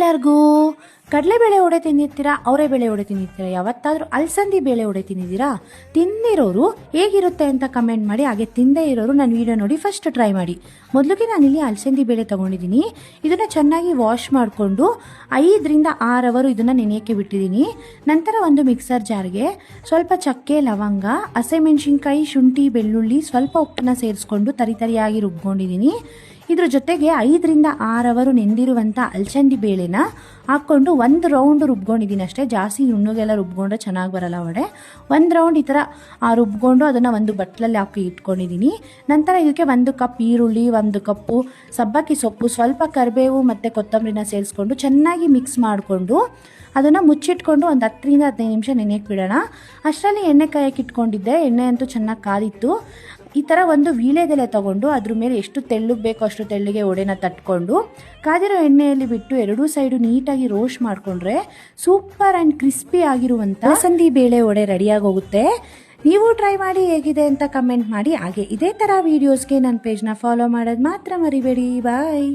ಎಲ್ಲರಿಗೂ ಕಡಲೆಬೇಳೆ ಒಡೆ ತಿಂದಿರ್ತೀರಾ ಅವರೇ ಬೇಳೆ ಒಡೆ ತಿಂದಿರ್ತೀರಾ ಯಾವತ್ತಾದರೂ ಅಲಸಂದಿ ಬೇಳೆ ಒಡೆ ತಿಂದಿದ್ದೀರಾ ತಿಂದಿರೋರು ಹೇಗಿರುತ್ತೆ ಅಂತ ಕಮೆಂಟ್ ಮಾಡಿ, ಹಾಗೆ ತಿಂದೇ ಇರೋರು ನನ್ನ ವಿಡಿಯೋ ನೋಡಿ ಫಸ್ಟ್ ಟ್ರೈ ಮಾಡಿ. ಮೊದಲಿಗೆ ಇಲ್ಲಿ ಅಲಸಂದಿ ಬೇಳೆ ತೊಗೊಂಡಿದ್ದೀನಿ. ಇದನ್ನು ಚೆನ್ನಾಗಿ ವಾಶ್ ಮಾಡಿಕೊಂಡು ಐದರಿಂದ ಆರು ಅವರು ಇದನ್ನು ನೆನೆಯೋಕ್ಕೆ ಬಿಟ್ಟಿದ್ದೀನಿ. ನಂತರ ಒಂದು ಮಿಕ್ಸರ್ ಜಾರ್ಗೆ ಸ್ವಲ್ಪ ಚಕ್ಕೆ, ಲವಂಗ, ಹಸೆಮೆಣಸಿನ್ಕಾಯಿ, ಶುಂಠಿ, ಬೆಳ್ಳುಳ್ಳಿ ಸ್ವಲ್ಪ ಉಪ್ಪನ್ನ ಸೇರಿಸ್ಕೊಂಡು ತರಿತರಿಯಾಗಿ ರುಬ್ಕೊಂಡಿದ್ದೀನಿ. ಇದ್ರ ಜೊತೆಗೆ ಐದರಿಂದ ಆರು ಅವರು ನೆಂದಿರುವಂಥ ಬೇಳೆನ ಹಾಕ್ಕೊಂಡು ಒಂದು ರೌಂಡ್ ರುಬ್ಕೊಂಡಿದ್ದೀನಿ ಅಷ್ಟೇ. ಜಾಸ್ತಿ ನುಣ್ಣಗೆಲ್ಲ ರುಬ್ಕೊಂಡ್ರೆ ಚೆನ್ನಾಗಿ ಬರಲ್ಲ ವಡೆ ಒಂದು ರೌಂಡ್ ಈ ಥರ ರುಬ್ಕೊಂಡು ಅದನ್ನು ಒಂದು ಬಟ್ಲಲ್ಲಿ ಹಾಕಿ ಇಟ್ಕೊಂಡಿದ್ದೀನಿ ನಂತರ ಇದಕ್ಕೆ ಒಂದು ಕಪ್ ಈರುಳ್ಳಿ, ಒಂದು ಕಪ್ಪು ಸಬ್ಬಕ್ಕಿ ಸೊಪ್ಪು, ಸ್ವಲ್ಪ ಕರಿಬೇವು ಮತ್ತು ಕೊತ್ತಂಬರಿನ ಸೇರಿಸ್ಕೊಂಡು ಚೆನ್ನಾಗಿ ಮಿಕ್ಸ್ ಮಾಡಿಕೊಂಡು ಅದನ್ನು ಮುಚ್ಚಿಟ್ಕೊಂಡು ಒಂದು ಹತ್ತರಿಂದ ಹದಿನೈದು ನಿಮಿಷ ನೆನೆಯಕ್ಕೆ ಬಿಡೋಣ. ಅಷ್ಟರಲ್ಲಿ ಎಣ್ಣೆ ಕಾಯಕ್ಕೆ ಇಟ್ಕೊಂಡಿದ್ದೆ. ಎಣ್ಣೆ ಅಂತೂ ಚೆನ್ನಾಗಿ ಕಾದಿತ್ತು. ಈ ಥರ ಒಂದು ವೀಳೆದೆಲೆ ತಗೊಂಡು ಅದ್ರ ಮೇಲೆ ಎಷ್ಟು ತೆಳ್ಳಗೆ ಬೇಕೋ ಅಷ್ಟು ತೆಳ್ಳಗೆ ಒಡೆನ ತಟ್ಕೊಂಡು, ಕಾದಿರೋ ಎಣ್ಣೆಯಲ್ಲಿ ಬಿಟ್ಟು ಎರಡೂ ಸೈಡು ನೀಟಾಗಿ ರೋಸ್ಟ್ ಮಾಡಿಕೊಂಡ್ರೆ ಸೂಪರ್ ಆ್ಯಂಡ್ ಕ್ರಿಸ್ಪಿ ಆಗಿರುವಂಥ ಅಲಸಂದಿ ಬೇಳೆ ಒಡೆ ರೆಡಿಯಾಗಿ ಹೋಗುತ್ತೆ ನೀವು ಟ್ರೈ ಮಾಡಿ ಹೇಗಿದೆ ಅಂತ ಕಮೆಂಟ್ ಮಾಡಿ. ಹಾಗೆ ಇದೇ ಥರ ವೀಡಿಯೋಸ್ಗೆ ನನ್ನ ಪೇಜ್ನ ಫಾಲೋ ಮಾಡೋದು ಮಾತ್ರ ಮರಿಬೇಡಿ. ಬಾಯ್